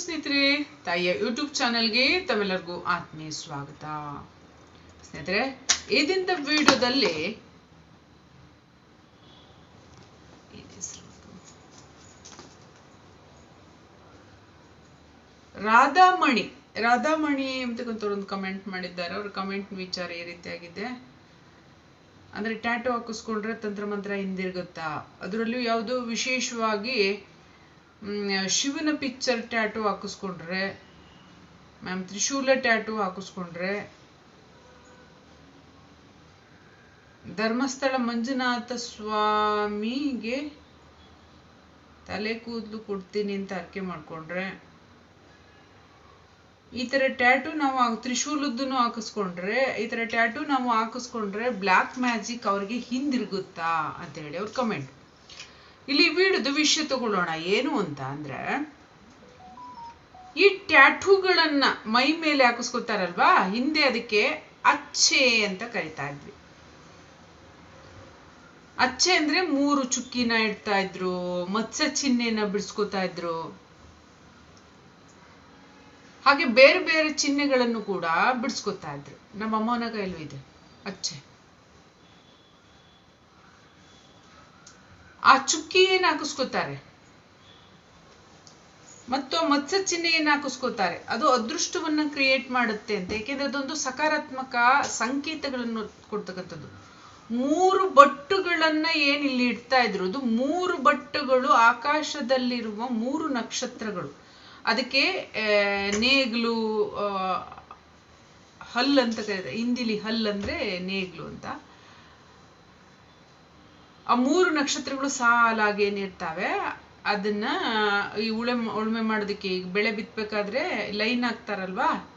ಸ್ನೇಹಿತರೆ, ತಾಯಿಯ ಯೂಟ್ಯೂಬ್ ಚಾನೆಲ್ಗೆ ತಮ್ಮೆಲ್ಲರಿಗೂ ಆತ್ಮೀಯ ಸ್ವಾಗತ. ಸ್ನೇಹಿತರೆ ಈ ದಿನದ ವಿಡಿಯೋದಲ್ಲಿ? ರಾಧಾಮಣಿ. ರಾಧಾಮಣಿ ಅಂತಕ್ಕಂಥವ್ರು ಒಂದು ಕಮೆಂಟ್ ಮಾಡಿದ್ದಾರೆ. ಅವ್ರ ಕಮೆಂಟ್ ವಿಚಾರ ಈ ರೀತಿಯಾಗಿದೆ ಅಂದ್ರೆ ಟ್ಯಾಟೋ ಹಾಕಿಸ್ಕೊಂಡ್ರೆ ತಂತ್ರಮಂತ್ರ ಹಿಂದಿರುಗುತ್ತಾ? ಅದರಲ್ಲೂ ಯಾವುದು ವಿಶೇಷವಾಗಿ ಶಿವನ ಪಿಕ್ಚರ್ ಟ್ಯಾಟೂ ಹಾಕಿಸ್ಕೊಂಡ್ರೆ ಮ್ಯಾಮ್ ತ್ರಿಶೂಲ ಟ್ಯಾಟೂ ಹಾಕಿಸ್ಕೊಂಡ್ರೆ, ಧರ್ಮಸ್ಥಳ ಮಂಜುನಾಥ ಸ್ವಾಮಿಗೆ ತಲೆ ಕೂದಲು ಕೊಡ್ತೀನಿ ಅಂತ ಅರ್ಕೆ ಮಾಡಿಕೊಂಡ್ರೆ, ಈ ಥರ ಟ್ಯಾಟೂ ನಾವು ತ್ರಿಶೂಲದ್ದು ಹಾಕಿಸ್ಕೊಂಡ್ರೆ, ಈ ಥರ ಟ್ಯಾಟೂ ನಾವು ಹಾಕಿಸ್ಕೊಂಡ್ರೆ ಬ್ಲ್ಯಾಕ್ ಮ್ಯಾಜಿಕ್ ಅವ್ರಿಗೆ ಹಿಂದಿರುಗುತ್ತಾ ಅಂತ ಹೇಳಿ ಅವ್ರ ಕಮೆಂಟ್ ಇಲ್ಲಿ ವಿಡ್ದು ವಿಷಯ ತಗೊಳ್ಳೋಣ. ಏನು ಅಂತ ಅಂದ್ರೆ, ಈ ಟ್ಯಾಟೂಗಳನ್ನ ಮೈ ಮೇಲೆ ಹಾಕಿಸ್ಕೊತಾರಲ್ವಾ ಹಿಂದೆ ಅದಕ್ಕೆ ಅಚ್ಚೆ ಅಂತ ಕರಿತಾ ಇದ್ವಿ. ಅಚ್ಚೆ ಅಂದ್ರೆ ಮೂರು ಚುಕ್ಕಿನ ಇಡ್ತಾ ಇದ್ರು, ಮತ್ಸ್ಯ ಚಿಹ್ನೆನ ಬಿಡಿಸ್ಕೊತಾ ಇದ್ರು. ಹಾಗೆ ಬೇರೆ ಬೇರೆ ಚಿಹ್ನೆಗಳನ್ನು ಕೂಡ ಬಿಡಿಸ್ಕೊತಾ ಇದ್ರು. ನಮ್ಮ ಅಮ್ಮನ ಕೈಲೂ ಇದೆ ಅಚ್ಚೆ. ಆ ಚುಕ್ಕಿ ಏನ್ ಹಾಕಿಸ್ಕೊತಾರೆ? ಮತ್ತು ಮತ್ಸ್ಯ ಚಿಹ್ನೆ ಏನ್ ಹಾಕಿಸ್ಕೊತಾರೆ? ಅದು ಅದೃಷ್ಟವನ್ನ ಕ್ರಿಯೇಟ್ ಮಾಡುತ್ತೆ ಅಂತ. ಯಾಕೆಂದ್ರೆ ಅದೊಂದು ಸಕಾರಾತ್ಮಕ ಸಂಕೇತಗಳನ್ನು ಕೊಡ್ತಕ್ಕಂಥದ್ದು. ಮೂರು ಬಟ್ಟುಗಳನ್ನ ಏನ್ ಇಲ್ಲಿ ಇಡ್ತಾ ಇದ್ರು? ಅದು ಮೂರು ಬಟ್ಟುಗಳು ಆಕಾಶದಲ್ಲಿರುವ ಮೂರು ನಕ್ಷತ್ರಗಳು. ಅದಕ್ಕೆ ನೇಗ್ಲು ಹಲ್ ಅಂತ ಕರೀತಾರೆ. ಹಿಂದಿಲಿ ಹಲ್ ಅಂದ್ರೆ ನೇಗ್ಲು ಅಂತ. ಆ ಮೂರು ನಕ್ಷತ್ರಗಳು ಸಾಲಾಗಿ ಏನಿರ್ತಾವೆ ಅದನ್ನ ಈ ಉಳೆ ಉಳುಮೆ ಮಾಡೋದಕ್ಕೆ ಈಗ ಬೆಳೆ ಬಿತ್ತಬೇಕಾದ್ರೆ ಲೈನ್ ಹಾಕ್ತಾರಲ್ವಾ?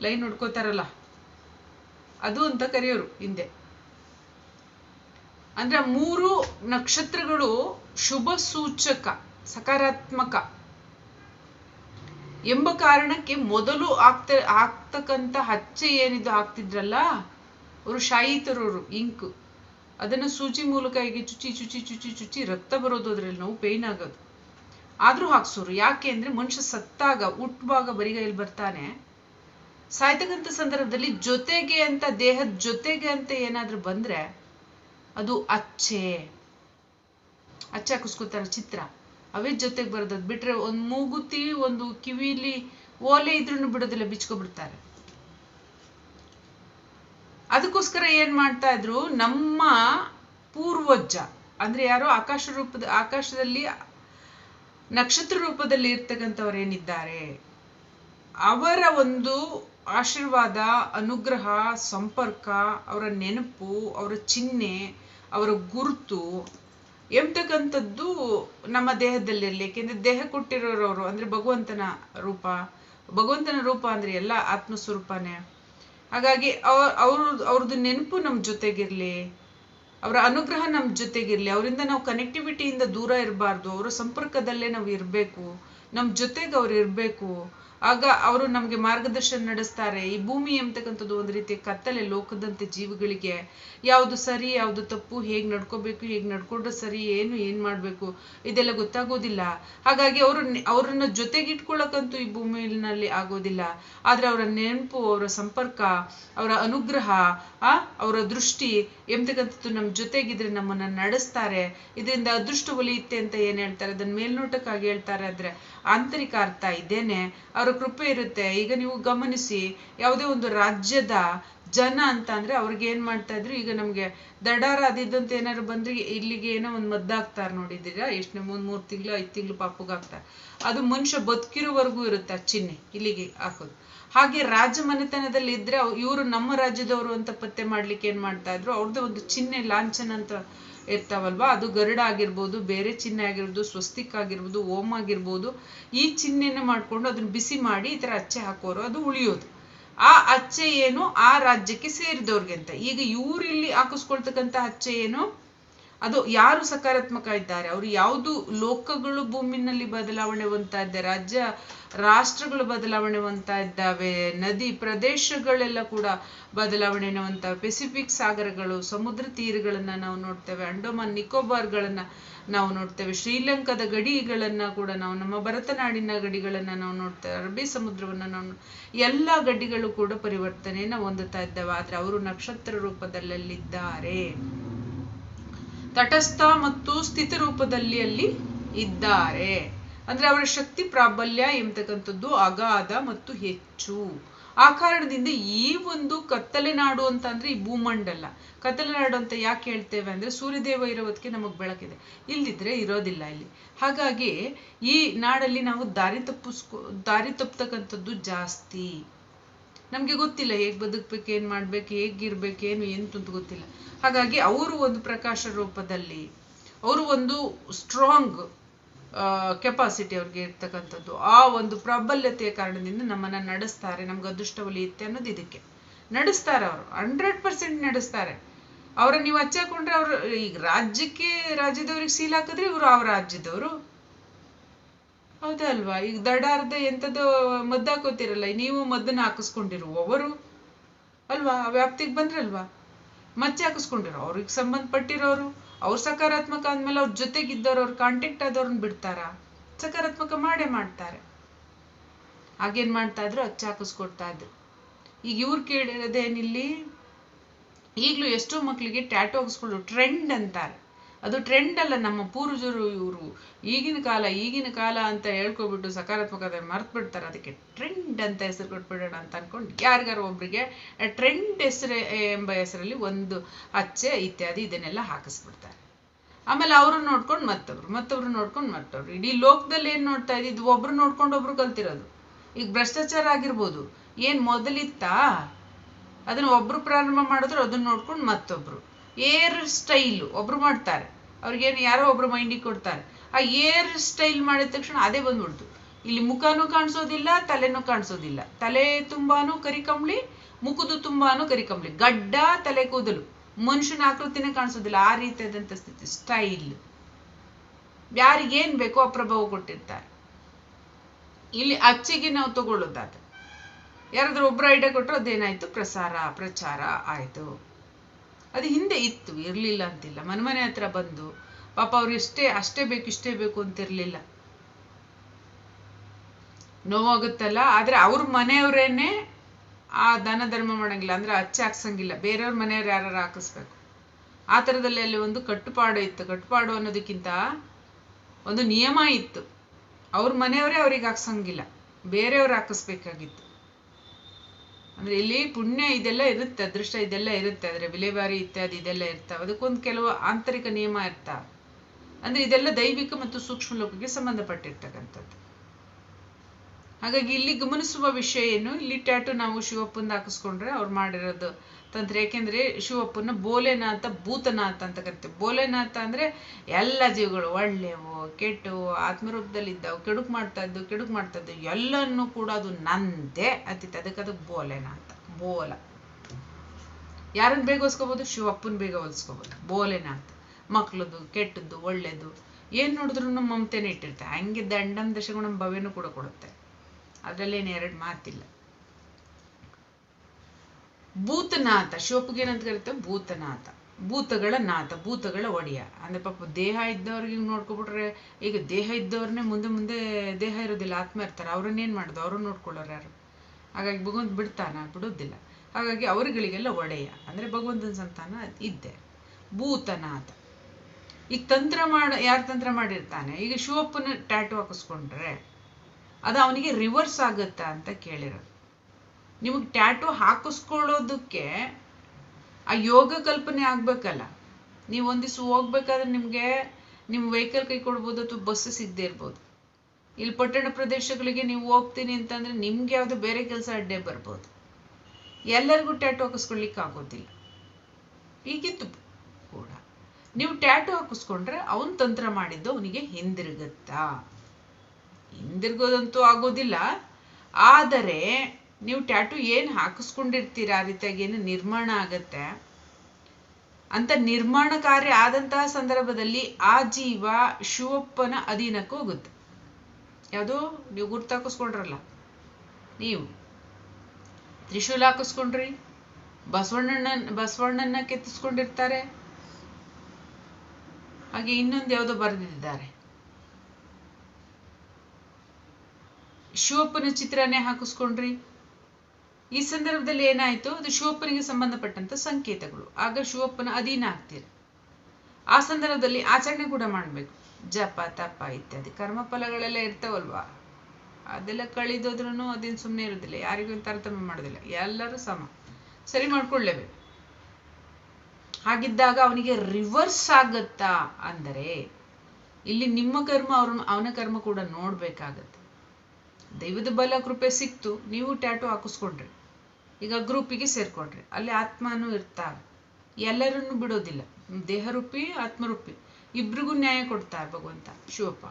ಲೈನ್ ಹುಡ್ಕೋತಾರಲ್ಲ ಅದು ಅಂತ ಕರೆಯೋರು ಹಿಂದೆ. ಅಂದ್ರೆ ಮೂರು ನಕ್ಷತ್ರಗಳು ಶುಭ ಸೂಚಕ, ಸಕಾರಾತ್ಮಕ ಎಂಬ ಕಾರಣಕ್ಕೆ ಮೊದಲು ಆಗ್ತ ಆಗ್ತಕ್ಕಂತ ಹಚ್ಚೆ ಏನಿದು ಹಾಕ್ತಿದ್ರಲ್ಲ, ಅವರು ಶಾಯಿ ತರೋರು ಇಂಕು. ಅದನ್ನ ಸೂಜಿ ಮೂಲಕ ಹೀಗೆ ಚುಚ್ಚಿ ಚುಚ್ಚಿ ಚುಚ್ಚಿ ಚುಚ್ಚಿ ರಕ್ತ ಬರೋದು ಅದ್ರಲ್ಲಿ ನಾವು ಪೇಯ್ನ್ ಆಗೋದು. ಆದ್ರೂ ಹಾಕ್ಸೋರು ಯಾಕೆ ಅಂದ್ರೆ ಮನುಷ್ಯ ಸತ್ತಾಗ, ಹುಟ್ಟುವಾಗ ಬರಿಗೈಲಿ ಬರ್ತಾನೆ. ಸಾಯ್ತಕ್ಕಂಥ ಸಂದರ್ಭದಲ್ಲಿ ಜೊತೆಗೆ ಅಂತ, ದೇಹದ ಜೊತೆಗೆ ಅಂತ ಏನಾದ್ರೂ ಬಂದ್ರೆ ಅದು ಅಚ್ಚೆ. ಅಚ್ಚೆ ಹಾಕಿಸ್ಕೊತಾರೆ ಚಿತ್ರ. ಅವೇ ಜೊತೆಗೆ ಬರೋದು. ಬಿಟ್ರೆ ಒಂದು ಮೂಗುತಿ, ಒಂದು ಕಿವಿಲಿ ಓಲೆ ಇದ್ರೂ ಬಿಡೋದಿಲ್ಲ, ಬಿಚ್ಕೊಬಿಡ್ತಾರೆ. ಅದಕ್ಕೋಸ್ಕರ ಏನು ಮಾಡ್ತಾ ಇದ್ರು? ನಮ್ಮ ಪೂರ್ವಜ, ಅಂದ್ರೆ ಯಾರೋ ಆಕಾಶ ರೂಪದ, ಆಕಾಶದಲ್ಲಿ, ನಕ್ಷತ್ರ ರೂಪದಲ್ಲಿ ಇರ್ತಕ್ಕಂಥವ್ರು ಏನಿದ್ದಾರೆ? ಅವರ ಒಂದು ಆಶೀರ್ವಾದ, ಅನುಗ್ರಹ, ಸಂಪರ್ಕ, ಅವರ ನೆನಪು, ಅವರ ಚಿಹ್ನೆ, ಅವರ ಗುರುತು ಎಂಬತಕ್ಕಂಥದ್ದು ನಮ್ಮ ದೇಹದಲ್ಲಿರಲಿ ಯಾಕೆಂದ್ರೆ ದೇಹ ಕೊಟ್ಟಿರೋರವರು, ಅಂದ್ರೆ ಭಗವಂತನ ರೂಪ. ಭಗವಂತನ ರೂಪ ಅಂದ್ರೆ ಎಲ್ಲ ಆತ್ಮಸ್ವರೂಪನೇ. ಹಾಗಾಗಿ ಅವ ಅವ್ರ ಅವ್ರದ್ದು ನೆನಪು ನಮ್ಮ ಜೊತೆಗಿರ್ಲಿ, ಅವರ ಅನುಗ್ರಹ ನಮ್ಮ ಜೊತೆಗಿರ್ಲಿ, ಅವರಿಂದ ನಾವು ಕನೆಕ್ಟಿವಿಟಿಯಿಂದ ದೂರ ಇರಬಾರ್ದು, ಅವರ ಸಂಪರ್ಕದಲ್ಲೇ ನಾವು ಇರಬೇಕು ನಮ್ಮ ಜೊತೆಗೆ ಅವ್ರು ಇರಬೇಕು ಆಗ ಅವರು ನಮಗೆ ಮಾರ್ಗದರ್ಶನ ನಡೆಸ್ತಾರೆ. ಈ ಭೂಮಿ ಎಂಬತಕ್ಕಂಥದ್ದು ಒಂದು ರೀತಿಯ ಕತ್ತಲೆ ಲೋಕದಂತೆ ಜೀವಿಗಳಿಗೆ ಯಾವುದು ಸರಿ, ಯಾವುದು ತಪ್ಪು, ಹೇಗೆ ನಡ್ಕೋಬೇಕು, ಹೇಗೆ ನಡ್ಕೊಂಡ್ರೆ ಸರಿ, ಏನು ಏನು ಮಾಡಬೇಕು, ಇದೆಲ್ಲ ಗೊತ್ತಾಗೋದಿಲ್ಲ. ಹಾಗಾಗಿ ಅವರು ಅವ್ರನ್ನ ಜೊತೆಗಿಟ್ಕೊಳ್ಳಕ್ಕಂತೂ ಈ ಭೂಮಿನಲ್ಲಿ ಆಗೋದಿಲ್ಲ. ಆದರೆ ಅವರ ನೆನಪು, ಅವರ ಸಂಪರ್ಕ, ಅವರ ಅನುಗ್ರಹ, ಆ, ಅವರ ದೃಷ್ಟಿ ಎಂಬತಕ್ಕಂಥದ್ದು ನಮ್ಮ ಜೊತೆಗಿದ್ರೆ ನಮ್ಮನ್ನ ನಡೆಸ್ತಾರೆ. ಇದರಿಂದ ಅದೃಷ್ಟ ಒಲಿಯುತ್ತೆ ಅಂತ ಏನ್ ಹೇಳ್ತಾರೆ? ಅದನ್ನ ಮೇಲ್ನೋಟಕ್ಕಾಗಿ ಹೇಳ್ತಾರೆ ಅಂದ್ರೆ ಆಂತರಿಕ ಅರ್ಥ ಇದ್ದೇನೆ. ಅವರ ಕೃಪೆ ಇರುತ್ತೆ. ಈಗ ನೀವು ಗಮನಿಸಿ, ಯಾವುದೇ ಒಂದು ರಾಜ್ಯದ ಜನ ಅಂತ ಅಂದ್ರೆ ಅವ್ರಿಗೆ ಏನ್ ಮಾಡ್ತಾ ಇದ್ರು? ಈಗ ನಮ್ಗೆ ದಡಾರ ಅದಿದ್ದಂತ ಏನಾದ್ರು ಬಂದ್ರೆ ಇಲ್ಲಿಗೆ ಏನೋ ಒಂದ್ ಮದ್ದಾಗ್ತಾರೆ ನೋಡಿದ್ದೀರಾ? ಎಷ್ಟು ಒಂದ್ ಮೂರ್ ತಿಂಗಳು, ಐದ್ ತಿಂಗಳು ಹಾಕ್ತಾರೆ ಅದು ಮನುಷ್ಯ ಬದುಕಿರೋವರೆಗೂ ಇರುತ್ತೆ? ಆ ಚಿಹ್ನೆ ಇಲ್ಲಿಗೆ ಹಾಕೋದು. ಹಾಗೆ ರಾಜ ಮನೆತನದಲ್ಲಿ ಇದ್ರೆ ಇವರು ನಮ್ಮ ರಾಜ್ಯದವರು ಅಂತ ಪತ್ತೆ ಮಾಡ್ಲಿಕ್ಕೆ ಏನ್ ಮಾಡ್ತಾ ಇದ್ರು? ಅವ್ರದ್ದು ಒಂದು ಚಿಹ್ನೆ ಲಾಂಛನ ಅಂತ ಇರ್ತಾವಲ್ವಾ? ಅದು ಗರುಡ ಆಗಿರ್ಬೋದು, ಬೇರೆ ಚಿಹ್ನೆ ಆಗಿರ್ಬೋದು, ಸ್ವಸ್ತಿಕ್ ಆಗಿರ್ಬೋದು ಓಂ ಆಗಿರ್ಬೋದು, ಈ ಚಿಹ್ನೆನ ಮಾಡ್ಕೊಂಡು ಅದನ್ನ ಬಿಸಿ ಮಾಡಿ ಈ ತರ ಅಚ್ಚೆ ಹಾಕೋರು, ಅದು ಉಳಿಯೋದು. ಆ ಅಚ್ಚೆ ಏನು ಆ ರಾಜ್ಯಕ್ಕೆ ಸೇರಿದವ್ರಿಗೆ ಅಂತ ಈಗ ಇವ್ರು ಇಲ್ಲಿ ಹಾಕಿಸ್ಕೊಳ್ತಕ್ಕಂತ ಅಚ್ಚೆ ಏನು? ಅದು ಯಾರು ಸಕಾರಾತ್ಮಕ ಇದ್ದಾರೆ? ಅವರು ಯಾವುದು ಲೋಕಗಳು ಭೂಮಿನಲ್ಲಿ ಬದಲಾವಣೆ ಹೊಂದ್ತಾ ಇದ್ದೆ, ರಾಜ್ಯ, ರಾಷ್ಟ್ರಗಳು ಬದಲಾವಣೆ ಹೊಂದ್ತಾ ಇದ್ದಾವೆ, ನದಿ ಪ್ರದೇಶಗಳೆಲ್ಲ ಕೂಡ ಬದಲಾವಣೆನ ಹೊಂದ್ತವೆ ಪೆಸಿಫಿಕ್ ಸಾಗರಗಳು, ಸಮುದ್ರ ತೀರಗಳನ್ನ ನಾವು ನೋಡ್ತೇವೆ, ಅಂಡೋಮಾನ್, ನಿಕೋಬಾರ್ಗಳನ್ನ ನಾವು ನೋಡ್ತೇವೆ, ಶ್ರೀಲಂಕಾದ ಗಡಿಗಳನ್ನ ಕೂಡ ನಾವು, ನಮ್ಮ ಭರತನಾಡಿನ ಗಡಿಗಳನ್ನ ನಾವು ನೋಡ್ತೇವೆ, ಅರಬ್ಬಿ ಸಮುದ್ರವನ್ನ ನಾವು ಎಲ್ಲ ಗಡಿಗಳು ಕೂಡ ಪರಿವರ್ತನೆಯನ್ನ ಹೊಂದುತ್ತಾ ಇದ್ದಾವೆ. ಆದ್ರೆ ಅವರು ನಕ್ಷತ್ರ ರೂಪದಲ್ಲಿದ್ದಾರೆ ತಟಸ್ಥ ಮತ್ತು ಸ್ಥಿತ ರೂಪದಲ್ಲಿ ಅಲ್ಲಿ ಇದ್ದಾರೆ. ಅಂದ್ರೆ ಅವರ ಶಕ್ತಿ ಪ್ರಾಬಲ್ಯ ಎಂಬತಕ್ಕಂಥದ್ದು ಅಗಾಧ ಮತ್ತು ಹೆಚ್ಚು. ಆ ಕಾರಣದಿಂದ ಈ ಒಂದು ಕತ್ತಲೆ ನಾಡು ಅಂತ ಅಂದ್ರೆ ಈ ಭೂಮಂಡಲ. ಕತ್ತಲೆ ನಾಡು ಅಂತ ಯಾಕೆ ಹೇಳ್ತೇವೆ ಅಂದ್ರೆ ಸೂರ್ಯದೇವ ಇರೋದಕ್ಕೆ ನಮಗ್ ಬೆಳಕಿದೆ. ಇಲ್ದಿದ್ರೆ ಇರೋದಿಲ್ಲ ಇಲ್ಲಿ. ಹಾಗಾಗಿ ಈ ನಾಡಲ್ಲಿ ನಾವು ದಾರಿ ತಪ್ಪಿಸ್ಕೊ, ದಾರಿ ತಪ್ಪತಕ್ಕಂಥದ್ದು ಜಾಸ್ತಿ. ನಮ್ಗೆ ಗೊತ್ತಿಲ್ಲ ಹೇಗ್ ಬದುಕ್ಬೇಕು, ಏನ್ ಮಾಡ್ಬೇಕು ಹೇಗಿರ್ಬೇಕು ಏನು ಎಂತ ಗೊತ್ತಿಲ್ಲ. ಹಾಗಾಗಿ ಅವರು ಒಂದು ಪ್ರಕಾಶ ರೂಪದಲ್ಲಿ, ಅವರು ಒಂದು ಸ್ಟ್ರಾಂಗ್ ಕೆಪಾಸಿಟಿ ಅವ್ರಿಗೆ ಇರ್ತಕ್ಕಂಥದ್ದು. ಆ ಒಂದು ಪ್ರಾಬಲ್ಯತೆಯ ಕಾರಣದಿಂದ ನಮ್ಮನ್ನ ನಡೆಸ್ತಾರೆ. ನಮ್ಗೆ ಅದೃಷ್ಟ ಒಲಿಯುತ್ತೆ ಅನ್ನೋದು ಇದಕ್ಕೆ. ನಡೆಸ್ತಾರೆ ಅವರು. ಹಂಡ್ರೆಡ್ ಪರ್ಸೆಂಟ್ ನಡೆಸ್ತಾರೆ. ಅವರ ನೀವು ಹಚ್ಚಾಕೊಂಡ್ರೆ ಅವರು, ಈಗ ರಾಜ್ಯಕ್ಕೆ, ರಾಜ್ಯದವ್ರಿಗೆ ಸೀಲ್ ಹಾಕಿದ್ರೆ ಇವರು ಅವ್ರ ರಾಜ್ಯದವರು. ಹೌದಲ್ವಾ? ಈಗ ದಡಾರ್ದೆ ಎಂಥದ್ದು ಮದ್ದು ಹಾಕೋತಿರಲ್ಲ, ನೀವು ಮದ್ದನ್ನ ಹಾಕಿಸ್ಕೊಂಡಿರುವವರು ಅಲ್ವಾ? ವ್ಯಾಪ್ತಿಗೆ ಬಂದ್ರಲ್ವಾ? ಮಚ್ಚೆ ಹಾಕಿಸ್ಕೊಂಡಿರೋ, ಅವ್ರಿಗೆ ಸಂಬಂಧಪಟ್ಟಿರೋರು, ಅವ್ರು ಸಕಾರಾತ್ಮಕ ಅಂದ್ಮೇಲೆ ಅವ್ರ ಜೊತೆಗಿದ್ದವ್ರು, ಅವ್ರ ಕಾಂಟ್ಯಾಕ್ಟ್ ಆದವ್ರನ್ನ ಬಿಡ್ತಾರ? ಸಕಾರಾತ್ಮಕ ಮಾಡೇ ಮಾಡ್ತಾರೆ. ಹಾಗೇನ್ ಮಾಡ್ತಾ ಇದ್ರು? ಅಚ್ಚ ಹಾಕಿಸ್ಕೊಡ್ತಾ ಇದ್ರು. ಈಗ ಇವ್ರು ಕೇಳಿರೋದೇನಿಲ್ಲಿ? ಈಗ್ಲೂ ಎಷ್ಟೋ ಮಕ್ಕಳಿಗೆ ಟ್ಯಾಟೋ ಹಾಕಿಸ್ಕೊಳ್ಳೋ ಟ್ರೆಂಡ್ ಅಂತಾರೆ. ಅದು ಟ್ರೆಂಡ್ ಅಲ್ಲ ನಮ್ಮ ಪೂರ್ವಜರು ಇವರು. ಈಗಿನ ಕಾಲ ಈಗಿನ ಕಾಲ ಅಂತ ಹೇಳ್ಕೊಬಿಟ್ಟು ಸಕಾರಾತ್ಮಕತೆ ಮರ್ತು ಬಿಡ್ತಾರೆ. ಅದಕ್ಕೆ ಟ್ರೆಂಡ್ ಅಂತ ಹೆಸರು ಕೊಟ್ಬಿಡೋಣ ಅಂತ ಅನ್ಕೊಂಡು ಯಾರಿಗಾರು ಒಬ್ರಿಗೆ ಟ್ರೆಂಡ್ ಹೆಸರು ಎಂಬ ಹೆಸರಲ್ಲಿ ಒಂದು ಅಚ್ಚೆ ಇತ್ಯಾದಿ ಇದನ್ನೆಲ್ಲ ಹಾಕಿಸ್ಬಿಡ್ತಾರೆ. ಆಮೇಲೆ ಅವರು ನೋಡ್ಕೊಂಡು ಮತ್ತೊಬ್ರು ಮತ್ತೊಬ್ರು ನೋಡ್ಕೊಂಡು ಮತ್ತೊಬ್ರು ಇಡೀ ಲೋಕದಲ್ಲಿ ಏನ್ ನೋಡ್ತಾ ಇದ್ದಿದ್ದು ಒಬ್ರು ನೋಡ್ಕೊಂಡು ಒಬ್ರು ಕಲ್ತಿರೋದು. ಈಗ ಭ್ರಷ್ಟಾಚಾರ ಆಗಿರ್ಬೋದು. ಏನ್ ಮೊದಲಿತ್ತಾ? ಅದನ್ನ ಒಬ್ರು ಪ್ರಾರಂಭ ಮಾಡಿದ್ರು, ಅದನ್ನ ನೋಡ್ಕೊಂಡು ಮತ್ತೊಬ್ರು. ಏರ್ ಸ್ಟೈಲು, ಒಬ್ರು ಮಾಡ್ತಾರೆ. ಅವ್ರಿಗೇನು ಯಾರೋ ಒಬ್ರು ಮೈಂಡಿಗೆ ಕೊಡ್ತಾರೆ. ಆ ಏರ್ ಸ್ಟೈಲ್ ಮಾಡಿದ ತಕ್ಷಣ ಅದೇ ಬಂದ್ಬಿಡ್ತು. ಇಲ್ಲಿ ಮುಖನೂ ಕಾಣಿಸೋದಿಲ್ಲ, ತಲೆನೂ ಕಾಣಿಸೋದಿಲ್ಲ. ತಲೆ ತುಂಬಾನು ಕರಿಕಂಬ್ಳಿ ಮುಖದು ತುಂಬಾನು ಕರಿಕಂಬ್ಳಿ ಗಡ್ಡ, ತಲೆ ಕೂದಲು. ಮನುಷ್ಯನ ಆಕೃತಿನೇ ಕಾಣಿಸೋದಿಲ್ಲ. ಆ ರೀತಿಯಾದಂಥ ಸ್ಥಿತಿ ಸ್ಟೈಲ್ ಯಾರಿಗೇನ್ ಬೇಕೋ ಆ ಪ್ರಭಾವ ಕೊಟ್ಟಿರ್ತಾರೆ. ಇಲ್ಲಿ ಅಚ್ಚಿಗೆ ನಾವು ತಗೊಳ್ಳೋದಾದ್ರೆ, ಯಾರಾದ್ರೂ ಒಬ್ರು ಐಡಿಯಾ ಕೊಟ್ಟರು ಅದೇನಾಯ್ತು? ಪ್ರಸಾರ, ಪ್ರಚಾರ ಆಯ್ತು. ಅದು ಹಿಂದೆ ಇತ್ತು, ಇರ್ಲಿಲ್ಲ ಅಂತಿಲ್ಲ. ಮನೆ ಮನೆ ಹತ್ರ ಬಂದು, ಪಾಪ ಅವ್ರು ಎಷ್ಟೇ, ಅಷ್ಟೇ ಬೇಕು, ಇಷ್ಟೇ ಬೇಕು ಅಂತಿರ್ಲಿಲ್ಲ ನೋವಾಗುತ್ತಲ್ಲ, ಆದ್ರೆ ಅವ್ರ ಮನೆಯವರೇನೆ ಆ ದಾನ ಧರ್ಮ ಮಾಡಂಗಿಲ್ಲ. ಅಂದ್ರೆ ಅಚ್ಚ ಹಾಕ್ಸಂಗಿಲ್ಲ. ಬೇರೆಯವ್ರ ಮನೆಯವ್ರು ಯಾರು ಹಾಕಿಸ್ಬೇಕು? ಆ ಥರದಲ್ಲಿ ಅಲ್ಲಿ ಒಂದು ಕಟ್ಟುಪಾಡು ಇತ್ತು. ಕಟ್ಟುಪಾಡು ಅನ್ನೋದಕ್ಕಿಂತ ಒಂದು ನಿಯಮ ಇತ್ತು. ಅವ್ರ ಮನೆಯವರೇ ಅವ್ರಿಗೆ ಹಾಕ್ಸಂಗಿಲ್ಲ. ಬೇರೆಯವ್ರು ಹಾಕಿಸ್ಬೇಕಾಗಿತ್ತು. ಅಂದ್ರೆ ಇಲ್ಲಿ ಪುಣ್ಯ ಇದೆಲ್ಲ ಇರುತ್ತೆ, ಅದೃಷ್ಟ ಇದೆಲ್ಲ ಇರುತ್ತೆ, ಅಂದ್ರೆ ವಿಲೇವಾರಿ ಇತ್ಯಾದಿ ಇದೆಲ್ಲ ಇರ್ತಾವೆ. ಅದಕ್ಕೊಂದು ಕೆಲವು ಆಂತರಿಕ ನಿಯಮ ಇರ್ತಾವ. ಅಂದ್ರೆ ಇದೆಲ್ಲ ದೈವಿಕ ಮತ್ತು ಸೂಕ್ಷ್ಮ ಲೋಕಕ್ಕೆ ಸಂಬಂಧಪಟ್ಟಿರ್ತಕ್ಕಂಥದ್ದು. ಹಾಗಾಗಿ ಇಲ್ಲಿ ಗಮನಿಸುವ ವಿಷಯ ಏನು? ಇಲ್ಲಿ ಟ್ಯಾಟು ನಾವು ಶಿವಪ್ಪಂದ ಹಾಕಿಸ್ಕೊಂಡ್ರೆ ಅವ್ರು ಮಾಡಿರೋದು ತಂತ್ರ ಯಾಕೆಂದ್ರೆ ಶಿವಪ್ಪನ ಬೋಲೆನಾಥ ಭೂತನಾಥ ಅಂತ ಕರಿತೀವಿ. ಬೋಲೆನಾಥ ಅಂದ್ರೆ ಎಲ್ಲ ಜೀವಗಳು, ಒಳ್ಳೆವು ಕೆಟ್ಟು ಆತ್ಮರೂಪದಲ್ಲಿ ಇದ್ದವು ಕೆಡುಕು ಮಾಡ್ತಾ ಇದ್ದು ಕೆಡುಕು ಮಾಡ್ತಾ ಇದ್ದು ಎಲ್ಲನ್ನು ಕೂಡ ಅದು ನಂದೇ ಅತಿತ್ತು ಅದಕ್ಕೆ ಅದಕ್ಕೆ ಬೋಲೆನಾಥ ಬೋಲ ಯಾರನ್ನ ಬೇಗ ಹೊಲ್ಸ್ಕೋಬಹುದು ಶಿವಪ್ಪನ ಬೇಗ ಹೊಲ್ಸ್ಕೋಬಹುದು ಬೋಲೆನಾಥ ಮಕ್ಳದ್ದು ಕೆಟ್ಟದ್ದು, ಒಳ್ಳೇದು, ಏನ್ ನೋಡಿದ್ರು ಮಮತೆನೇ ಇಟ್ಟಿರ್ತಾರೆ ಹಂಗೆ ದಂಡಂ ದಶಗುಣಂ ಭವ್ಯನೂ ಕೂಡ ಕೊಡುತ್ತೆ. ಅದ್ರಲ್ಲೇನು ಎರಡು ಮಾತಿಲ್ಲ. ಭೂತನಾಥ. ಶಿವಪ್ಪಗೆ ಏನಂತ ಕರಿತೇವೆ ಭೂತನಾಥ. ಭೂತಗಳ ನಾಥ, ಭೂತಗಳ ಒಡೆಯ. ಅಂದ್ರೆ ಪಾಪ ದೇಹ ಇದ್ದವ್ರಿಗೆ ನೋಡ್ಕೊಬಿಟ್ರೆ ಈಗ ದೇಹ ಇದ್ದವ್ರನ್ನೇ ಮುಂದೆ ಮುಂದೆ ದೇಹ ಇರೋದಿಲ್ಲ ಆತ್ಮ ಇರ್ತಾರೆ ಅವ್ರನ್ನೇನ್ ಮಾಡೋದು? ಅವ್ರನ್ನ ನೋಡ್ಕೊಳ್ಳೋರು ಯಾರು? ಹಾಗಾಗಿ ಭಗವಂತ ಬಿಡ್ತಾನ? ಬಿಡೋದಿಲ್ಲ ಹಾಗಾಗಿ ಅವರುಗಳಿಗೆಲ್ಲ ಒಡೆಯ. ಅಂದ್ರೆ ಭಗವಂತನ ಸಂತಾನ ಇದ್ದೆ. ಭೂತನಾಥ. ಈಗ ತಂತ್ರ ಮಾಡ, ಯಾರು ತಂತ್ರ ಮಾಡಿರ್ತಾನೆ? ಈಗ ಶಿವಪ್ಪನ ಟ್ಯಾಟು ಹಾಕಿಸ್ಕೊಂಡ್ರೆ ಅದು ಅವನಿಗೆ ರಿವರ್ಸ್ ಆಗುತ್ತಾ ಅಂತ ಕೇಳಿರೋದು. ನಿಮಗೆ ಟ್ಯಾಟೂ ಹಾಕಿಸ್ಕೊಳ್ಳೋದಕ್ಕೆ ಆ ಯೋಗ ಕಲ್ಪನೆ ಆಗ್ಬೇಕಲ್ಲ. ನೀವು ಒಂದಿವ್ಸ ಹೋಗ್ಬೇಕಾದ್ರೆ ನಿಮಗೆ ನಿಮ್ಮ ವೆಹಿಕಲ್ ಕೈ ಕೊಡ್ಬೋದು ಅಥವಾ ಬಸ್ಸಸ್ ಇದ್ದೇ ಇರ್ಬೋದು. ಇಲ್ಲಿ ಪಟ್ಟಣ ಪ್ರದೇಶಗಳಿಗೆ ನೀವು ಹೋಗ್ತೀನಿ ಅಂತಂದ್ರೆ ನಿಮ್ಗೆ ಯಾವುದು ಬೇರೆ ಕೆಲಸ ಅಡ್ಡೆ ಬರ್ಬೋದು. ಎಲ್ಲರಿಗೂ ಟ್ಯಾಟು ಹಾಕಿಸ್ಕೊಳ್ಲಿಕ್ಕೆ ಆಗೋದಿಲ್ಲ. ಈಗಿತ್ತು ಕೂಡ. ನೀವು ಟ್ಯಾಟು ಹಾಕಿಸ್ಕೊಂಡ್ರೆ ಅವನ್ ತಂತ್ರ ಮಾಡಿದ್ದು ಅವನಿಗೆ ಹಿಂದಿರುಗತ್ತಾ. ಹಿಂದಿರುಗೋದಂತೂ ಆಗೋದಿಲ್ಲ. ಆದರೆ ನೀವು ಟ್ಯಾಟು ಏನು ಹಾಕಿಸ್ಕೊಂಡಿರ್ತೀರ ಆ ರೀತಿಯಾಗಿ ಏನು ನಿರ್ಮಾಣ ಆಗತ್ತೆ? ಅಂತ ನಿರ್ಮಾಣ ಕಾರ್ಯ ಆದಂತಹ ಸಂದರ್ಭದಲ್ಲಿ ಆ ಜೀವ ಶಿವಪ್ಪನ ಅಧೀನಕ್ಕೆ ಹೋಗುತ್ತೆ. ಯಾವುದು? ನೀವು ಗುರ್ತು ಹಾಕಿಸ್ಕೊಂಡ್ರಲ್ಲ. ನೀವು. ತ್ರಿಶೂಲ ಹಾಕಿಸ್ಕೊಂಡ್ರಿ. ಬಸವಣ್ಣನ ಬಸವಣ್ಣನ ಕೆತ್ತಿಸ್ಕೊಂಡಿರ್ತಾರೆ. ಹಾಗೆ ಇನ್ನೊಂದು ಯಾವುದೋ ಬರೆದಿದ್ದಾರೆ. ಶಿವಪ್ಪನ ಚಿತ್ರನೇ ಹಾಕಿಸ್ಕೊಂಡ್ರಿ. ಈ ಸಂದರ್ಭದಲ್ಲಿ ಏನಾಯ್ತು? ಅದು ಶಿವಪ್ಪನಿಗೆ ಸಂಬಂಧಪಟ್ಟಂತ ಸಂಕೇತಗಳು. ಆಗ ಶಿವಪ್ಪನ ಅಧೀನ ಆಗ್ತೀರ? ಆ ಸಂದರ್ಭದಲ್ಲಿ ಆಚರಣೆ ಕೂಡ ಮಾಡ್ಬೇಕು. ಜಪ, ತಪ ಇತ್ಯಾದಿ. ಕರ್ಮಫಲಗಳೆಲ್ಲ ಇರ್ತಾವಲ್ವಾ? ಅದೆಲ್ಲ ಕಳಿದೋದ್ರೂ ಅದೇನು ಸುಮ್ಮನೆ ಇರೋದಿಲ್ಲ. ಯಾರಿಗೂ ತಾರತಮ್ಯ ಮಾಡೋದಿಲ್ಲ. ಎಲ್ಲರೂ ಸಮ. ಸರಿ ಮಾಡ್ಕೊಳ್ಳೇಬೇಕು. ಹಾಗಿದ್ದಾಗ ಅವನಿಗೆ ರಿವರ್ಸ್ ಆಗತ್ತಾ? ಅಂದರೆ ಇಲ್ಲಿ ನಿಮ್ಮ ಕರ್ಮ ಅವ್ರ ಅವನ ಕರ್ಮ ಕೂಡ ನೋಡ್ಬೇಕಾಗತ್ತೆ. ದೈವದ ಬಲ ಕೃಪೆ ಸಿಕ್ತು, ನೀವು ಟ್ಯಾಟೂ ಹಾಕಿಸ್ಕೊಂಡ್ರಿ. ಈಗ ಗ್ರೂಪಿಗೆ ಸೇರ್ಕೊಂಡ್ರಿ. ಅಲ್ಲಿ ಆತ್ಮನೂ ಇರ್ತಾವೆ. ಎಲ್ಲರನ್ನು ಬಿಡೋದಿಲ್ಲ. ದೇಹರೂಪಿ, ಆತ್ಮರೂಪಿ. ಇಬ್ರಿಗೂ ನ್ಯಾಯ ಕೊಡ್ತಾರೆ ಭಗವಂತ, ಶಿವಪ್ಪ.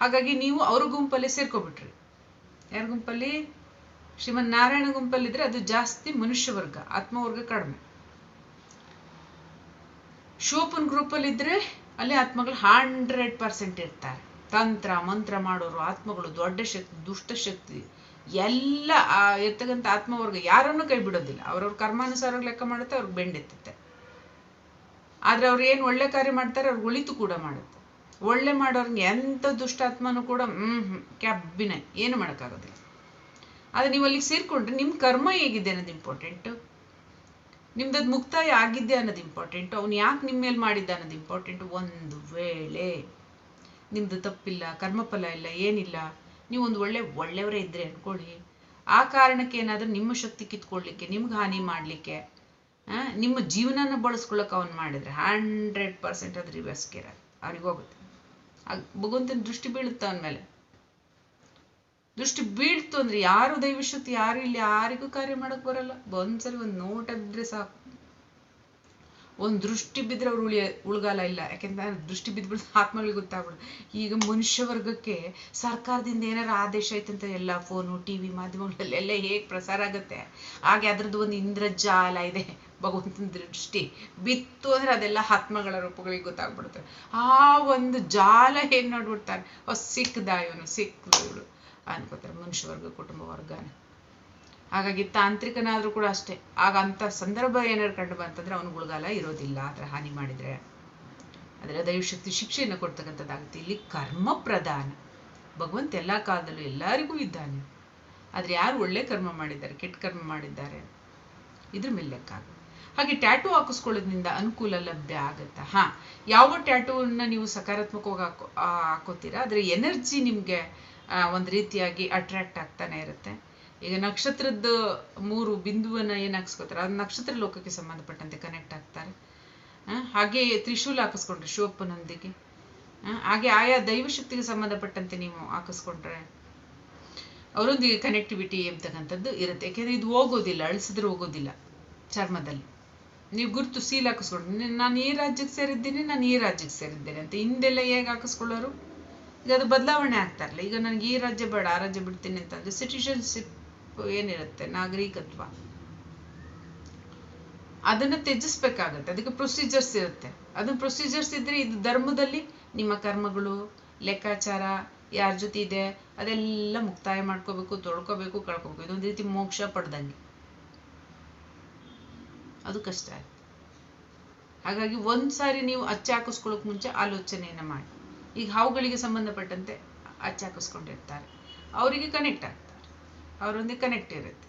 ಹಾಗಾಗಿ ನೀವು ಅವ್ರ ಗುಂಪಲ್ಲಿ ಸೇರ್ಕೊಬಿಟ್ರಿ. ಯಾರ ಗುಂಪಲ್ಲಿ? ಶ್ರೀಮನ್ ನಾರಾಯಣ ಗುಂಪಲ್ಲಿದ್ರೆ ಅದು ಜಾಸ್ತಿ ಮನುಷ್ಯ ವರ್ಗ ಆತ್ಮವರ್ಗ ಕಡಿಮೆ. ಗ್ರೂಪಲ್ಲಿ ಇದ್ರೆ ಅಲ್ಲಿ ಆತ್ಮಗಳು ಹಂಡ್ರೆಡ್ ಪರ್ಸೆಂಟ್ ಇರ್ತಾರೆ. ತಂತ್ರ, ಮಂತ್ರ ಮಾಡೋರು, ಆತ್ಮಗಳು, ದೊಡ್ಡ ಶಕ್ತಿ, ದುಷ್ಟ ಶಕ್ತಿ, ಎಲ್ಲ ಇರ್ತಕ್ಕಂಥ ಆತ್ಮವರ್ಗ ಯಾರನ್ನು ಕೈ ಬಿಡೋದಿಲ್ಲ. ಅವ್ರವ್ರ ಕರ್ಮಾನುಸಾರ ಲೆಕ್ಕ ಮಾಡುತ್ತೆ, ಅವ್ರಿಗೆ ಬೆಂಡೆತ್ತುತ್ತೆ ಆದ್ರೆ ಅವ್ರು ಏನು ಒಳ್ಳೆ ಕಾರ್ಯ ಮಾಡ್ತಾರೆ, ಅವ್ರಿಗೆ ಒಳಿತು ಕೂಡ ಮಾಡುತ್ತೆ. ಒಳ್ಳೆ ಮಾಡೋರ್ಗೆ ಎಂಥ ದುಷ್ಟಾತ್ಮನೂ ಕೂಡ, ಹ್ಮ್ ಹ್ಮ್ ಕ್ಯಾಬಿನ ಏನು ಮಾಡೋಕ್ಕಾಗೋದಿಲ್ಲ. ಆದ್ರೆ ನೀವು ಅಲ್ಲಿಗೆ ಸೇರ್ಕೊಂಡ್ರೆ ನಿಮ್ಮ ಕರ್ಮ ಹೇಗಿದೆ ಅನ್ನೋದು ಇಂಪಾರ್ಟೆಂಟ್ ನಿಮ್ದದ್ ಮುಕ್ತಾಯ ಆಗಿದ್ದೆ ಅನ್ನೋದು ಇಂಪಾರ್ಟೆಂಟ್ ಅವ್ನು ಯಾಕೆ ನಿಮ್ಮ ಮೇಲೆ ಮಾಡಿದ್ದ ಅನ್ನೋದು ಇಂಪಾರ್ಟೆಂಟ್ ಒಂದು ವೇಳೆ. ನಿಮ್ದು ತಪ್ಪಿಲ್ಲ, ಕರ್ಮಫಲ ಇಲ್ಲ, ಏನಿಲ್ಲ, ನೀವು ಒಂದು ಒಳ್ಳೆ ಒಳ್ಳೆಯವರೇ ಇದ್ರೆ ಅನ್ಕೊಳ್ಳಿ. ಆ ಕಾರಣಕ್ಕೆ ಏನಾದರೂ ನಿಮ್ಮ ಶಕ್ತಿ ಕಿತ್ಕೊಳ್ಳಿಕ್ಕೆ, ನಿಮ್ಗೆ ಹಾನಿ ಮಾಡಲಿಕ್ಕೆ ನಿಮ್ಮ ಜೀವನನ ಬಳಸ್ಕೊಳ್ಳೋಕೆ ಅವನು ಮಾಡಿದ್ರೆ ಹಂಡ್ರೆಡ್ ಪರ್ಸೆಂಟ್ ಅದು ರಿವರ್ಸ್ಗೆ ಇರೋದು ಅವ್ರಿಗೋಗುತ್ತೆ ಭಗವಂತನ ದೃಷ್ಟಿ ಬೀಳುತ್ತೆ ಅವನ ಮೇಲೆ. ದೃಷ್ಟಿ ಬೀಳ್ತು ಅಂದ್ರೆ ಯಾರು ದೈವಶಕ್ತಿ, ಯಾರು ಇಲ್ಲಿ, ಯಾರಿಗೂ ಕಾರ್ಯ ಮಾಡಕ್ ಬರಲ್ಲ. ಒಂದ್ಸರಿ ಒಂದು ನೋಟ ಬಿದ್ರೆ ಸಾಕು. ಒಂದ್ ದೃಷ್ಟಿ ಬಿದ್ದರೆ ಅವ್ರು ಉಳಿಯ ಉಳ್ಗಾಲ ಇಲ್ಲ. ಯಾಕೆಂದ್ರೆ ದೃಷ್ಟಿ ಬಿದ್ಬಿಟ್ಟು ಆತ್ಮಗಳಿಗೆ ಗೊತ್ತಾಗ್ಬಿಡುತ್ತೆ ಈಗ ಮನುಷ್ಯ ವರ್ಗಕ್ಕೆ ಸರ್ಕಾರದಿಂದ ಏನಾರ ಆದೇಶ ಐತಂತ ಎಲ್ಲ ಫೋನು ಟಿವಿ ಮಾಧ್ಯಮಗಳಲ್ಲೆಲ್ಲ ಹೇಗೆ ಪ್ರಸಾರ ಆಗುತ್ತೆ? ಹಾಗೆ ಅದ್ರದ್ದು ಒಂದು ಇಂದ್ರಜಾಲ ಇದೆ. ಭಗವಂತನ ದೃಷ್ಟಿ ಬಿತ್ತು ಅಂದ್ರೆ ಅದೆಲ್ಲ ಆತ್ಮಗಳ ರೂಪಗಳಿಗೆ ಗೊತ್ತಾಗ್ಬಿಡುತ್ತೆ. ಆ ಒಂದು ಜಾಲ ಏನ್ ನೋಡ್ಬಿಡ್ತಾನೆ ಸಿಕ್ಕದ ಇವನು ಇವಳು ಅನ್ಕೋತಾರೆ ಮನುಷ್ಯ ವರ್ಗ, ಕುಟುಂಬ ವರ್ಗನ. ಹಾಗಾಗಿ ತಾಂತ್ರಿಕನಾದ್ರೂ ಕೂಡ ಅಷ್ಟೇ. ಆಗ ಅಂಥ ಸಂದರ್ಭ ಏನಾದ್ರು ಕಂಡು ಬಂತಂದ್ರೆ ಅವನು ಗುಳಗಾಲ ಇರೋದಿಲ್ಲ ಆ ಥರ ಹಾನಿ ಮಾಡಿದ್ರೆ. ಅದರ ದೈವಶಕ್ತಿ ಶಿಕ್ಷೆಯನ್ನು ಕೊಡ್ತಕ್ಕಂಥದ್ದಾಗುತ್ತೆ. ಇಲ್ಲಿ ಕರ್ಮ ಪ್ರಧಾನ. ಭಗವಂತ ಎಲ್ಲ ಕಾಲದಲ್ಲೂ ಎಲ್ಲರಿಗೂ ಇದ್ದಾನೆ. ಆದ್ರೆ ಯಾರು ಒಳ್ಳೆ ಕರ್ಮ ಮಾಡಿದ್ದಾರೆ, ಕೆಟ್ಟ ಕರ್ಮ ಮಾಡಿದ್ದಾರೆ? ಇದ್ರ ಮೇಲೆ ಲೆಕ್ಕ ಹಾಗೆ ಟ್ಯಾಟೂ ಹಾಕಿಸ್ಕೊಳ್ಳೋದ್ರಿಂದ ಅನುಕೂಲ ಲಭ್ಯ ಆಗುತ್ತಾ? ಹಾ, ಯಾವ ಟ್ಯಾಟೂವನ್ನ ನೀವು ಸಕಾರಾತ್ಮಕವಾಗಿ ಹಾಕೋ ಹಾಕೋತೀರಾ? ಅದ್ರ ಎನರ್ಜಿ ನಿಮ್ಗೆ ಒಂದು ರೀತಿಯಾಗಿ ಅಟ್ರಾಕ್ಟ್ ಆಗ್ತಾನೆ ಇರುತ್ತೆ. ಈಗ ನಕ್ಷತ್ರದ ಮೂರು ಬಿಂದುವನ್ನ ಏನ್ ಹಾಕ್ಸ್ಕೊತಾರೆ? ಅದು ನಕ್ಷತ್ರ ಲೋಕಕ್ಕೆ ಸಂಬಂಧಪಟ್ಟಂತೆ ಕನೆಕ್ಟ್ ಆಗ್ತಾರೆ. ಹಾಗೆ ತ್ರಿಶೂಲ ಹಾಕಿಸ್ಕೊಂಡ್ರೆ ಶಿವಪ್ಪನೊಂದಿಗೆ. ಹಾಗೆ ಆಯಾ ದೈವಶಕ್ತಿಗೆ ಸಂಬಂಧಪಟ್ಟಂತೆ ನೀವು ಹಾಕಿಸ್ಕೊಂಡ್ರೆ ಅವರೊಂದಿಗೆ ಕನೆಕ್ಟಿವಿಟಿ ಎಂತಕ್ಕಂಥದ್ದು ಇರುತ್ತೆ. ಯಾಕೆಂದ್ರೆ ಇದು ಹೋಗೋದಿಲ್ಲ, ಅಳಿಸಿದ್ರೆ ಹೋಗೋದಿಲ್ಲ ಚರ್ಮದಲ್ಲಿ. ನೀವು ಗುರುತು ಸೀಲ್ ಹಾಕಿಸ್ಕೊಂಡ್ರೆ, ನಾನು ಈ ರಾಜ್ಯಕ್ಕೆ ಸೇರಿದ್ದೀನಿ, ನಾನು ಈ ರಾಜ್ಯಕ್ಕೆ ಸೇರಿದ್ದೇನೆ ಅಂತ ಹಿಂದೆಲ್ಲ ಹೇಗೆ ಹಾಕಿಸ್ಕೊಳ್ಳೋರು? ಈಗ ಅದು ಬದಲಾವಣೆ ಆಗ್ತಾರಲ್ಲ ಈಗ ನನಗೆ ಈ ರಾಜ್ಯ ಬೇಡ, ಆ ರಾಜ್ಯ ಬಿಡ್ತೀನಿ ಅಂತಂದರೆ ಸಿಟಿಜನ್ಶಿಪ್ ಏನಿರುತ್ತೆ? ನಾಗರಿಕತ್ವ. ಅದನ್ನ ತ್ಯಜಿಸ್ಬೇಕಾಗತ್ತೆ. ಅದಕ್ಕೆ ಪ್ರೊಸೀಜರ್ಸ್ ಇರುತ್ತೆ. ಅದನ್ನ ಪ್ರೊಸೀಜರ್ಸ್ ಇದ್ರೆ ಇದು ಧರ್ಮದಲ್ಲಿ ನಿಮ್ಮ ಕರ್ಮಗಳು, ಲೆಕ್ಕಾಚಾರ, ಯಾರ ಜೊತೆ ಇದೆ, ಅದೆಲ್ಲ ಮುಕ್ತಾಯ ಮಾಡ್ಕೋಬೇಕು, ತೊಳ್ಕೋಬೇಕು, ಕಳ್ಕೋಬೇಕು. ಇದೊಂದು ರೀತಿ ಮೋಕ್ಷ ಪಡ್ದಂಗೆ. ಅದು ಕಷ್ಟ ಆಯ್ತು. ಹಾಗಾಗಿ ಒಂದ್ಸಾರಿ ನೀವು ಅಚ್ಚ ಹಾಕಿಸ್ಕೊಳ್ಳೋಕ್ ಮುಂಚೆ ಆಲೋಚನೆಯನ್ನ ಮಾಡಿ. ಈಗ ಹಾವುಗಳಿಗೆ ಸಂಬಂಧಪಟ್ಟಂತೆ ಅಚ್ಚ ಹಾಕಿಸ್ಕೊಂಡಿರ್ತಾರೆ. ಅವರಿಗೆ ಕನೆಕ್ಟ್ ಆಗ್ತಾರೆ ಅವರೊಂದಿಗೆ ಕನೆಕ್ಟ್ ಇರುತ್ತೆ.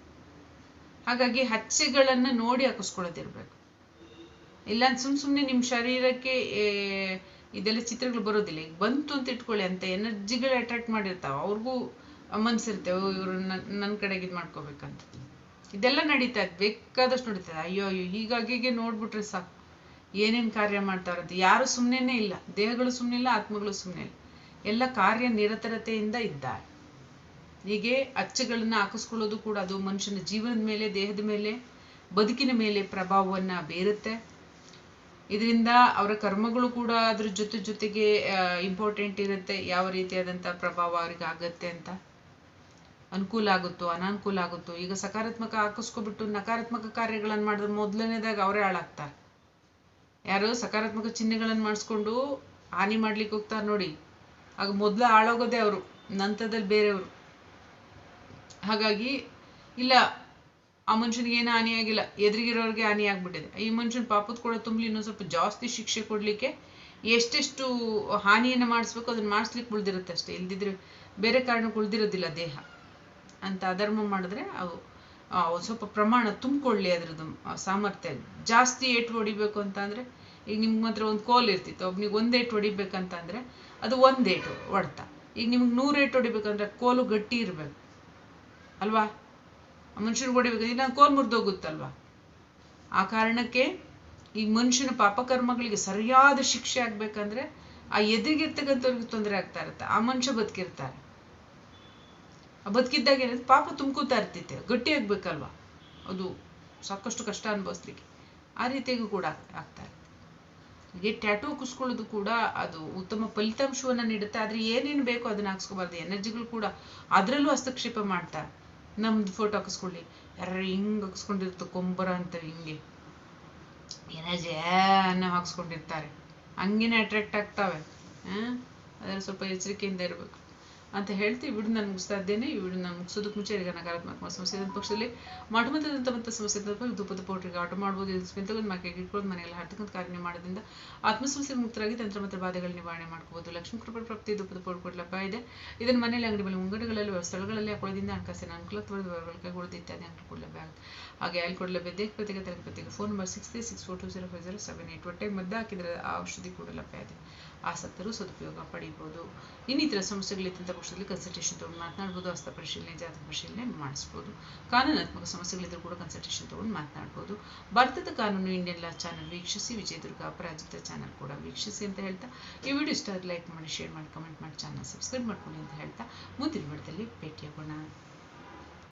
ಹಾಗಾಗಿ ಹಚ್ಚೆಗಳನ್ನು ನೋಡಿ ಹಾಕಿಸ್ಕೊಳ್ಳೋದಿರ್ಬೇಕು. ಇಲ್ಲ ಸುಮ್ ಸುಮ್ಮನೆ ನಿಮ್ಮ ಶರೀರಕ್ಕೆ ಇದೆಲ್ಲ ಚಿತ್ರಗಳು ಬರೋದಿಲ್ಲ. ಈಗ ಬಂತು ಅಂತ ಇಟ್ಕೊಳ್ಳಿ, ಅಂತ ಎನರ್ಜಿಗಳು ಅಟ್ರಾಕ್ಟ್ ಮಾಡಿರ್ತಾವೆ. ಅವ್ರಿಗೂ ಮನ್ಸಿರ್ತೇವೆ ಇವರು ನನ್ನ ಕಡೆಗೆ ಇದು ಮಾಡ್ಕೋಬೇಕಂತ. ಇದೆಲ್ಲ ನಡೀತಾ ಇದೆ, ಬೇಕಾದಷ್ಟು ನಡೀತದೆ ಅಯ್ಯೋ ಅಯ್ಯೋ ಹೀಗಾಗಿಗೆ ನೋಡ್ಬಿಟ್ರೆ ಸಾಕು. ಏನೇನ್ ಕಾರ್ಯ ಮಾಡ್ತಾರಂತ ಯಾರು ಸುಮ್ಮನೆ ಇಲ್ಲ. ದೇಹಗಳು ಸುಮ್ಮನೆ ಇಲ್ಲ, ಆತ್ಮಗಳು ಸುಮ್ಮನೆ ಇಲ್ಲ. ಎಲ್ಲ ಕಾರ್ಯ ನಿರತರತೆಯಿಂದ ಇದ್ದಾರೆ. ಹೀಗೆ ಅಚ್ಚುಗಳನ್ನ ಹಾಕಿಸ್ಕೊಳ್ಳೋದು ಕೂಡ ಅದು ಮನುಷ್ಯನ ಜೀವನದ ಮೇಲೆ, ದೇಹದ ಮೇಲೆ, ಬದುಕಿನ ಮೇಲೆ ಪ್ರಭಾವವನ್ನ ಬೀರುತ್ತೆ. ಇದರಿಂದ ಅವರ ಕರ್ಮಗಳು ಕೂಡ ಅದ್ರ ಜೊತೆ ಜೊತೆಗೆ ಇಂಪಾರ್ಟೆಂಟ್ ಇರುತ್ತೆ. ಯಾವ ರೀತಿಯಾದಂಥ ಪ್ರಭಾವ ಅವ್ರಿಗೆ ಆಗತ್ತೆ ಅಂತ. ಅನುಕೂಲ ಆಗುತ್ತೋ, ಅನಾನುಕೂಲ ಆಗುತ್ತೋ. ಈಗ ಸಕಾರಾತ್ಮಕ ಹಾಕಿಸ್ಕೊಬಿಟ್ಟು ನಕಾರಾತ್ಮಕ ಕಾರ್ಯಗಳನ್ನು ಮಾಡಿದ್ರೆ ಮೊದಲನೇದಾಗ ಅವರೇ ಹಾಳಾಗ್ತಾರೆ. ಯಾರು ಸಕಾರಾತ್ಮಕ ಚಿಹ್ನೆಗಳನ್ನು ಮಾಡಿಸ್ಕೊಂಡು ಹಾನಿ ಮಾಡ್ಲಿಕ್ಕೆ ಹೋಗ್ತಾರೆ ನೋಡಿ. ಆಗ ಮೊದಲು ಹಾಳಾಗೋದೇ ಅವರು. ನಂತರದಲ್ಲಿ ಬೇರೆಯವರು. ಹಾಗಾಗಿ, ಇಲ್ಲ, ಆ ಮನುಷ್ಯನಿಗೆ ಏನು ಹಾನಿಯಾಗಿಲ್ಲ ಎದುರಿಗಿರೋರಿಗೆ ಹಾನಿ ಆಗ್ಬಿಟ್ಟಿದೆ. ಈ ಮನುಷ್ಯನ ಪಾಪದ ಕೂಡ ತುಂಬಲಿ ಇನ್ನೊಂದು ಸ್ವಲ್ಪ ಜಾಸ್ತಿ ಶಿಕ್ಷೆ ಕೊಡ್ಲಿಕ್ಕೆ ಎಷ್ಟೆಷ್ಟು ಹಾನಿಯನ್ನು ಮಾಡಿಸ್ಬೇಕು, ಅದನ್ನ ಮಾಡಿಸ್ಲಿಕ್ಕೆ ಉಳ್ದಿರುತ್ತೆ ಅಷ್ಟೇ. ಇಲ್ದಿದ್ರೆ ಬೇರೆ ಕಾರಣಕ್ಕೆ ಉಳ್ದಿರೋದಿಲ್ಲ ದೇಹ. ಅಂತ ಅಧರ್ಮ ಮಾಡಿದ್ರೆ ಅವು ಸ್ವಲ್ಪ ಪ್ರಮಾಣ ತುಂಬಿಕೊಳ್ಳಿ ಅದ್ರದ್ದು ಸಾಮರ್ಥ್ಯ. ಜಾಸ್ತಿ ಏಟು ಹೊಡಿಬೇಕು ಅಂತ ಈಗ ನಿಮ್ಗೆ ಮಾತ್ರ ಒಂದು ಕೋಲ್ ಇರ್ತಿತ್ತು, ಒಬ್ನಿಗೆ ಒಂದೇ ಏಟು ಹೊಡಿಬೇಕಂತಂದ್ರೆ, ಅದು ಒಂದ್ ಏಟು ಹೊಡ್ತ. ಈಗ ನಿಮ್ಗೆ ನೂರು ಏಟು ಹೊಡಿಬೇಕಂದ್ರೆ ಕೋಲು ಗಟ್ಟಿ ಇರ್ಬೇಕು. ಅಲ್ವಾ? ಆ ಮನುಷ್ಯನಿಗೆ ಹೊಡಿಬೇಕು ಇಲ್ಲ ಕೋಲ್ ಮುರಿದೋಗುತ್ತಲ್ವಾ ಆ ಕಾರಣಕ್ಕೆ ಈ ಮನುಷ್ಯನ ಪಾಪಕರ್ಮಗಳಿಗೆ ಸರಿಯಾದ ಶಿಕ್ಷೆ ಆಗ್ಬೇಕಂದ್ರೆ ಆ ಎದುರಿಗಿರ್ತಕ್ಕಂಥವ್ರಿಗೆ ತೊಂದರೆ ಆಗ್ತಾ ಇರುತ್ತೆ. ಆ ಮನುಷ್ಯ ಬದುಕಿರ್ತಾರೆ. ಆ ಬದುಕಿದ್ದಾಗ ಏನಂದ್ರೆ ಪಾಪ ತುಂಬ್ಕೋತಾ ಇರ್ತೈತೆ ಗಟ್ಟಿ ಆಗ್ಬೇಕಲ್ವಾ? ಅದು ಸಾಕಷ್ಟು ಕಷ್ಟ ಅನುಭವಿಸ್ಲಿಕ್ಕೆ. ಆ ರೀತಿಯಾಗೂ ಕೂಡ ಆಗ್ತಾ ಇರುತ್ತೆ. ಹೀಗೆ ಟ್ಯಾಟೂ ಕುಸ್ಕೊಳ್ಳೋದು ಕೂಡ ಅದು ಉತ್ತಮ ಫಲಿತಾಂಶವನ್ನ ನೀಡುತ್ತೆ. ಆದ್ರೆ ಏನೇನು ಬೇಕೋ ಅದನ್ನ ಹಾಕ್ಸ್ಕೋಬಾರ್ದು. ಎನರ್ಜಿಗಳು ಕೂಡ ಅದರಲ್ಲೂ ಹಸ್ತಕ್ಷೇಪ ಮಾಡ್ತಾರೆ ನಮ್ದು ಫೋಟೋ ಹಾಕಿಸ್ಕೊಳ್ಳಿ. ಯಾರು ಹಿಂಗ್ ಹಾಕಿಸ್ಕೊಂಡಿರ್ತ ಕೊಂಬರ ಅಂತ ಹಿಂಗೆ. ಏನೋ ಜನ ಹಾಕ್ಸ್ಕೊಂಡಿರ್ತಾರೆ. ಹಂಗೇನೆ ಅಟ್ರಾಕ್ಟ್ ಆಗ್ತಾವೆ. ಅದ್ರ ಸ್ವಲ್ಪ ಎಚ್ಚರಿಕೆಯಿಂದ ಇರಬೇಕು. ಅಂತ ಹೇಳ್ತೀವಿ ವಿಡಿಯೋ ನಾನು ಮುಗಿಸ್ತಾ ಇದ್ದೇನೆ. ಈ ವಿಡಿಯೋ ನಾನು ಮುಗಿಸೋದಕ್ಕೆ ಮುಂಚೆ ಈಗ ನಕಾರಾತ್ಮಕ ಸಮಸ್ಯೆ ಇದ್ದ ಪಕ್ಷದಲ್ಲಿ ಮಠಮತದಂತ ಮತ್ತು ಸಮಸ್ಯೆ ಇದ್ದ ಧೂಪದ ಪೌಡ್ರಿಗೆ ಆಟ ಮಾಡ್ಬೋದು. ಇದು ತಗೊಂಡು ಮಕ್ಕಳಿಗೆ ಇಟ್ಕೊಂಡು ಮನೆಯಲ್ಲಿ ಹಾಡ್ತಕ್ಕಂಥ ಕಾರ್ಯ ಮಾಡೋದ್ರಿಂದ ಆತ್ಮಸಮಸ್ಯೆ ಮುಕ್ತರಾಗಿ ತಂತ್ರ ಮತ್ತು ಬಾಧೆಗಳ ನಿವಾರಣೆ ಮಾಡ್ಕೋಬಹುದು ಲಕ್ಷ್ಮೀ ಕೃಪಾ ಪ್ರಾಪ್ತಿ ಧೂಪದ ಪೌಡ್ರ್ ಕೂಡ ಲಭ್ಯ ಇದೆ. ಇದನ್ನು ಮನೆಯಲ್ಲಿ ಅಂಗಡಿ ಮೇಲೆ ಮುಂಗಡಗಳಲ್ಲಿ ಸ್ಥಳಗಳಲ್ಲಿ ಹಾಕೊಳ್ಳೋದ್ರಿಂದ ಹಣಕಾಸಿನ ಅನುಕೂಲ ತ್ವರಿತ ವಿವರಗಳು ಕೈಗೊಳ್ಳೋದು ಇತ್ಯಾದಿ ಅಂಗಡಿ ಕೂಡ ಲಭ್ಯ ಆಗುತ್ತೆ. ಹಾಗೆ ಅಲ್ಲಿ ಕೂಡ ಲಭ್ಯ ಪ್ರತ್ಯೇಕ ತರಗತಿಗೆ phone number six three six four two zero five zero seven eight ಒಟ್ಟೆ ಮದ್ದು ಹಾಕಿದ್ರೆ ಆ ಔಷಧಿ ಕೂಡ ಲಭ್ಯ ಇದೆ ಆಸಕ್ತರು ಸದುಪಯೋಗ ಪಡಿಬೋದು. ಇನ್ನಿತರ ಸಮಸ್ಯೆಗಳಿದ್ದಂಥ ಪಕ್ಷದಲ್ಲಿ ಕನ್ಸಲ್ಟೇಷನ್ ತೊಗೊಂಡು ಮಾತನಾಡ್ಬೋದು, ಹಸ್ತ ಪರಿಶೀಲನೆ, ಜಾತಕ ಪರಿಶೀಲನೆ ಮಾಡಿಸ್ಬೋದು. ಕಾನೂನಾತ್ಮಕ ಸಮಸ್ಯೆಗಳಿದ್ದರೂ ಕೂಡ ಕನ್ಸಲ್ಟೇಷನ್ ತೊಗೊಂಡು ಮಾತನಾಡ್ಬೋದು. ಭಾರತದ ಕಾನೂನು ಇಂಡಿಯನ್ ಲಾ ಚಾನಲ್ ವೀಕ್ಷಿಸಿ ವಿಜಯದುರ್ಗ ಅಪರಾಜಿತ ಚಾನಲ್ ಕೂಡ ವೀಕ್ಷಿಸಿ ಅಂತ ಹೇಳ್ತಾ, ಈ ವಿಡಿಯೋ ಇಷ್ಟ ಲೈಕ್ ಮಾಡಿ, ಶೇರ್ ಮಾಡಿ, ಕಮೆಂಟ್ ಮಾಡಿ, ಚಾನಲ್ ಸಬ್ಸ್ಕ್ರೈಬ್ ಮಾಡ್ಕೊಳ್ಳಿ ಅಂತ ಹೇಳ್ತಾ, ಮುಂದಿನ ವಿಡಿಯೋದಲ್ಲಿ ಭೇಟಿಯಾಗೋಣ.